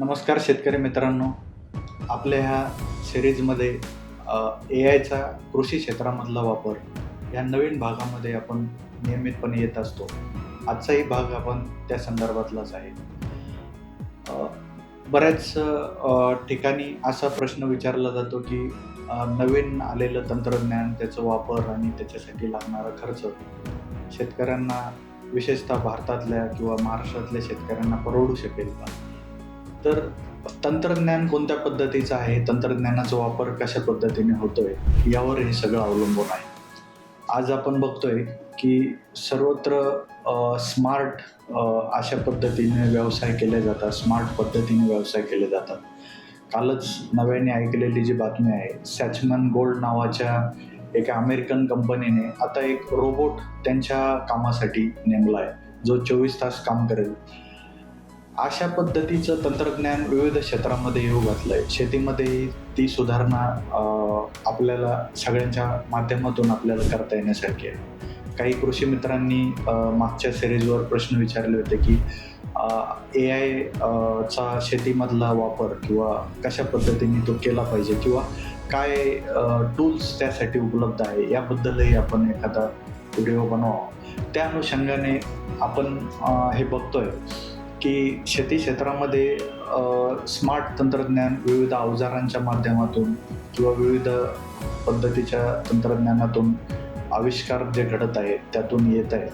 नमस्कार शेतकरी मित्रांनो. आपल्या ह्या सिरीजमध्ये ए आयचा कृषी क्षेत्रामधला वापर या नवीन भागामध्ये आपण नियमितपणे येत असतो. आजचाही भाग आपण त्या संदर्भातलाच आहे. बऱ्याच ठिकाणी असा प्रश्न विचारला जातो की नवीन आलेलं तंत्रज्ञान त्याचा वापर आणि त्याच्यासाठी लागणारा खर्च शेतकऱ्यांना विशेषतः भारतातल्या किंवा महाराष्ट्रातल्या शेतकऱ्यांना परवडू शकेल का? तर तंत्रज्ञान कोणत्या पद्धतीचं आहे? तंत्रज्ञानाचा वापर कशा पद्धतीने होतोय? यावर हे सगळं अवलंबून आहे. आज आपण बघतोय की सर्वत्र स्मार्ट अशा पद्धतीने व्यवसाय केले जातात. स्मार्ट पद्धतीने व्यवसाय केले जातात. कालच नव्याने ऐकलेली जी बातमी आहे सॅचमन गोल्ड नावाच्या एका अमेरिकन कंपनीने आता एक रोबोट त्यांच्या कामासाठी नेमला आहे जो चोवीस तास काम करेल. अशा पद्धतीचं तंत्रज्ञान विविध क्षेत्रामध्ये येऊ घातलंय. शेतीमध्ये ती सुधारणा आपल्याला सगळ्यांच्या माध्यमातून आपल्याला करता येण्यासारखी आहे. काही कृषी मित्रांनी मागच्या सिरीजवर प्रश्न विचारले होते की ए आय चा शेतीमधला वापर किंवा कशा पद्धतीने तो केला पाहिजे किंवा काय टूल्स त्यासाठी उपलब्ध आहे याबद्दलही आपण एखादा व्हिडिओ बनवावा. त्या अनुषंगाने आपण हे बघतोय. की शेती क्षेत्रामध्ये स्मार्ट तंत्रज्ञान विविध अवजारांच्या माध्यमातून किंवा विविध पद्धतीच्या तंत्रज्ञानातून आविष्कार जे घडत आहे त्यातून येत आहे.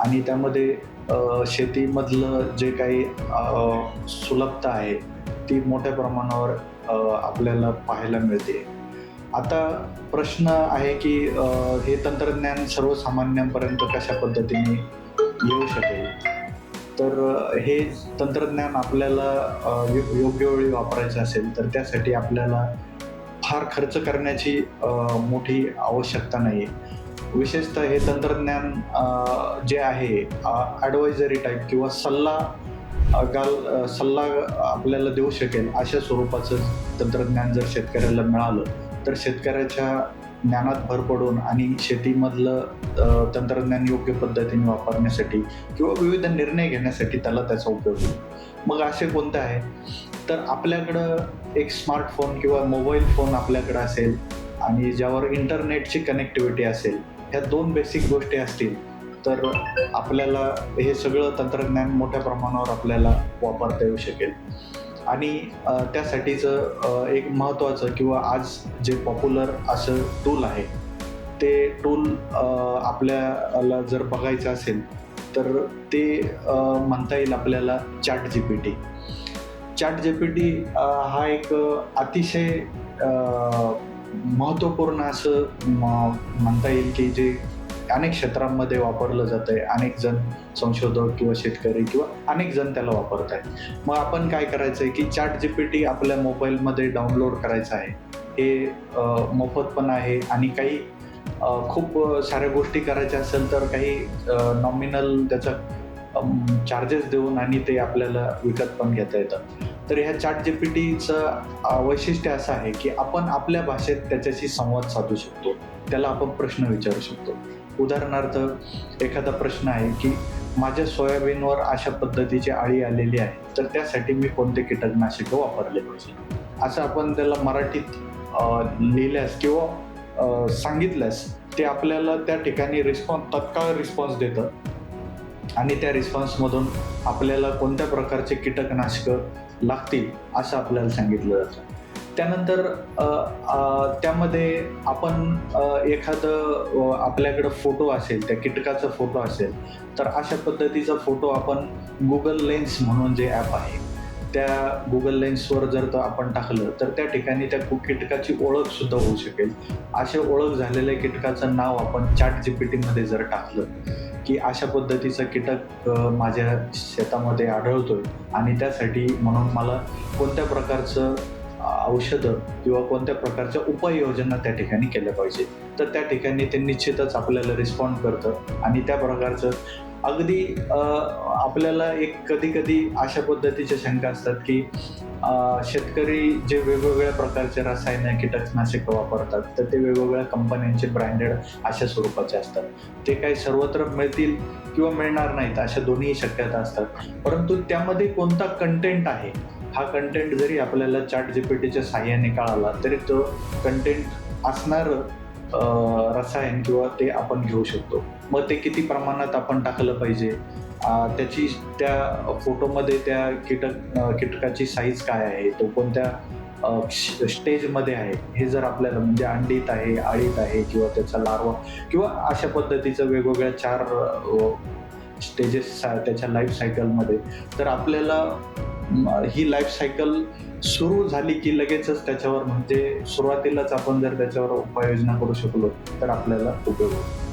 आणि त्यामध्ये शेतीमधलं जे काही सुलभता आहे ती मोठ्या प्रमाणावर आपल्याला पाहायला मिळते. आता प्रश्न आहे की हे तंत्रज्ञान सर्वसामान्यांपर्यंत कशा पद्धतीने येऊ शकेल? तर हे तंत्रज्ञान आपल्याला योग्य वेळी वापरायचं असेल तर त्यासाठी आपल्याला फार खर्च करण्याची मोठी आवश्यकता नाही विशेषतः हे तंत्रज्ञान जे आहे ॲडवायझरी टाईप किंवा सल्ला काल गाल सल्ला आपल्याला देऊ शकेल अशा स्वरूपाचं तंत्रज्ञान जर शेतकऱ्याला मिळालं तर शेतकऱ्याच्या ज्ञानात भर पडून आणि शेतीमधलं तंत्रज्ञान योग्य पद्धतीने वापरण्यासाठी किंवा विविध निर्णय घेण्यासाठी त्याला त्याचा उपयोग होईल मग असे कोणते आहे? तर आपल्याकडं एक स्मार्टफोन किंवा मोबाईल फोन आपल्याकडं असेल आणि ज्यावर इंटरनेटची कनेक्टिव्हिटी असेल ह्या दोन बेसिक गोष्टी असतील तर आपल्याला हे सगळं तंत्रज्ञान मोठ्या प्रमाणावर आपल्याला वापरता येऊ शकेल. आणि त्यासाठीचं एक महत्त्वाचं किंवा आज जे पॉप्युलर असं टूल आहे ते टूल आपल्याला जर बघायचं असेल तर ते म्हणता येईल आपल्याला chat G P T chat G P T हा एक अतिशय महत्त्वपूर्ण असं म- म्हणता येईल की जे अनेक क्षेत्रांमध्ये वापरलं जातं आहे अनेक जण संशोधक किंवा शेतकरी किंवा अनेक जण त्याला वापरत आहेत मग आपण काय करायचं आहे की चॅट जी पी टी आपल्या मोबाईलमध्ये डाउनलोड करायचं आहे. हे मोफत पण आहे आणि काही खूप साऱ्या गोष्टी करायच्या असेल तर काही नॉमिनल त्याचा चार्जेस देऊन आणि ते आपल्याला विकत पण घेता येतं. तर ह्या चॅट जी पी टीचं वैशिष्ट्य असं आहे की आपण आपल्या भाषेत त्याच्याशी संवाद साधू शकतो. त्याला आपण प्रश्न विचारू शकतो. उदाहरणार्थ एखादा प्रश्न आहे की माझ्या सोयाबीनवर अशा पद्धतीची आळी आलेली आहे तर त्यासाठी मी कोणते कीटकनाशकं वापरले पाहिजे? असं आपण त्याला मराठीत लिहिल्यास किंवा सांगितल्यास ते आपल्याला त्या ठिकाणी रिस्पॉन्स तत्काळ रिस्पॉन्स देतं. आणि त्या रिस्पॉन्समधून आपल्याला कोणत्या प्रकारचे कीटकनाशकं लागतील असं आपल्याला सांगितलं जातं. त्यानंतर त्यामध्ये आपण एखादं आपल्याकडं फोटो असेल त्या कीटकाचा फोटो असेल तर अशा पद्धतीचा फोटो आपण गुगल लेन्स म्हणून जे ॲप आहे त्या गुगल लेन्सवर जर आपण टाकलं तर त्या ठिकाणी त्या कु- कीटकाची ओळख सुद्धा होऊ शकेल. असे ओळख झालेल्या कीटकाचं नाव आपण चॅट जी पी टीमध्ये जर टाकलं की अशा पद्धतीचं कीटक माझ्या शेतामध्ये आढळतोय आणि त्यासाठी म्हणून मला कोणत्या प्रकारचं औषधं किंवा कोणत्या प्रकारच्या उपाययोजना त्या ठिकाणी केल्या पाहिजे. तर त्या ठिकाणी ते निश्चितच आपल्याला रिस्पॉन्ड करतं. आणि त्या प्रकारचं अगदी आपल्याला एक कधी कधी अशा पद्धतीच्या शंका असतात की शेतकरी जे वेगवेगळ्या प्रकारचे रसायन कीटकनाशक वापरतात तर ते वेगवेगळ्या कंपन्यांचे ब्रँडेड अशा स्वरूपाचे असतात. ते काही सर्वत्र मिळतील किंवा मिळणार नाहीत अशा दोन्ही शक्यता असतात. परंतु त्यामध्ये कोणता कंटेंट आहे? हा कंटेंट जरी आपल्याला चॅट जीपीटीच्या साह्याने कळाला तरी तो कंटेंट असणार रसायन किंवा ते आपण घेऊ शकतो. मग ते किती प्रमाणात आपण टाकलं पाहिजे? त्याची त्या फोटोमध्ये त्या कीटक कीटकाची साईज काय आहे? तो कोणत्या स्टेजमध्ये आहे? हे जर आपल्याला म्हणजे अंडीत आहे आळीत आहे किंवा त्याचा लार्वा किंवा अशा पद्धतीचं वेगवेगळ्या चार स्टेजेस त्याच्या लाईफ सायकलमध्ये तर आपल्याला ही लाईफ सायकल सुरू झाली की लगेचच त्याच्यावर म्हणजे सुरुवातीलाच आपण जर त्याच्यावर उपाययोजना करू शकलो तर आपल्याला उपयोग होतो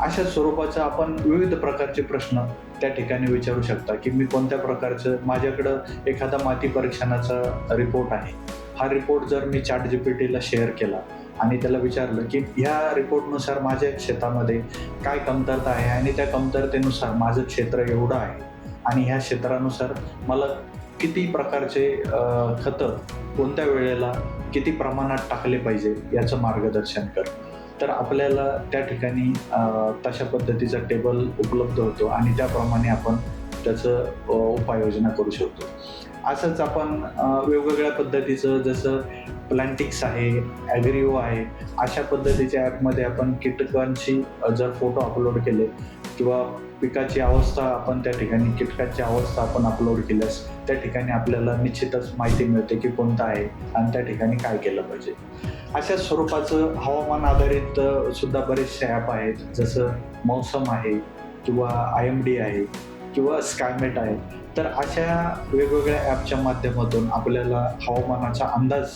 अशा स्वरूपाचा आपण विविध प्रकारचे प्रश्न त्या ठिकाणी विचारू शकता की मी कोणत्या प्रकारचं माझ्याकडं एखादा माती परीक्षणाचा रिपोर्ट आहे. हा रिपोर्ट जर मी चॅट जी पी टीला शेअर केला आणि त्याला विचारलं की ह्या रिपोर्टनुसार माझ्या शेतामध्ये काय कमतरता आहे आणि त्या कमतरतेनुसार माझं क्षेत्र एवढं आहे आणि ह्या क्षेत्रानुसार मला किती प्रकारचे खतं कोणत्या वेळेला किती प्रमाणात टाकले पाहिजे याचं मार्गदर्शन कर. तर आपल्याला त्या ठिकाणी तशा पद्धतीचा टेबल उपलब्ध होतो आणि त्याप्रमाणे आपण त्याचं उपाययोजना करू शकतो. असंच आपण वेगवेगळ्या पद्धतीचं जसं प्लॅन्टिक्स आहे ॲग्रिओ आहे अशा पद्धतीच्या ॲपमध्ये आपण कीटकांची जर फोटो अपलोड केले किंवा पिकाची अवस्था आपण त्या ठिकाणी कीटकाची अवस्था आपण अपलोड केल्यास त्या ठिकाणी आपल्याला निश्चितच माहिती मिळते की कोणतं आहे आणि त्या ठिकाणी काय केलं पाहिजे. अशा स्वरूपाचं हवामान आधारित सुद्धा बरेचसे ॲप आहेत. जसं मौसम आहे किंवा आय एम डी आहे किंवा स्कायमेट आहे. तर अशा वेगवेगळ्या ॲपच्या माध्यमातून आपल्याला हवामानाचा अंदाज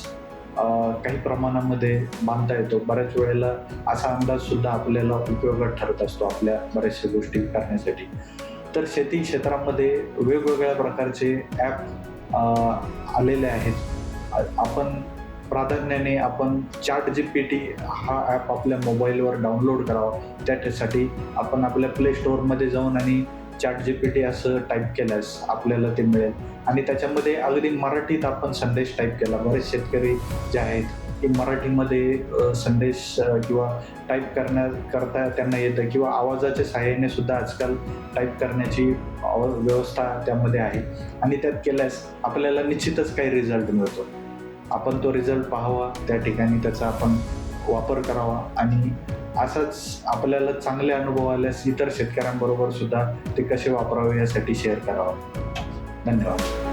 काही प्रमाणामध्ये बांधता येतो. बऱ्याच वेळेला असा अंदाज सुद्धा आपल्याला उपयोगात ठरत असतो आपल्या बऱ्याचशा गोष्टी करण्यासाठी. तर शेती क्षेत्रामध्ये वेगवेगळ्या प्रकारचे ॲप आलेले आहेत. आपण प्राधान्याने आपण चॅट जी पी टी हा ॲप आपल्या मोबाईलवर डाउनलोड करावा. त्याच्यासाठी आपण आपल्या प्ले स्टोअरमध्ये जाऊन आणि चॅट जी पी टी असं टाईप केल्यास आपल्याला ते मिळेल. आणि त्याच्यामध्ये अगदी मराठीत आपण संदेश टाईप केला. बरेच शेतकरी जे आहेत की मराठीमध्ये संदेश किंवा टाईप करण्या करता त्यांना येतं किंवा आवाजाच्या सहाय्याने सुद्धा आजकाल टाईप करण्याची व्यवस्था त्यामध्ये आहे. आणि त्यात केल्यास आपल्याला निश्चितच काही रिझल्ट मिळतो. आपण तो रिझल्ट पाहावा त्या ठिकाणी त्याचा आपण वापर करावा आणि असाच आपल्याला चांगले अनुभव आल्यास इतर शेतकऱ्यांबरोबर सुद्धा ते कसे वापरावे यासाठी शेअर करावा. धन्यवाद.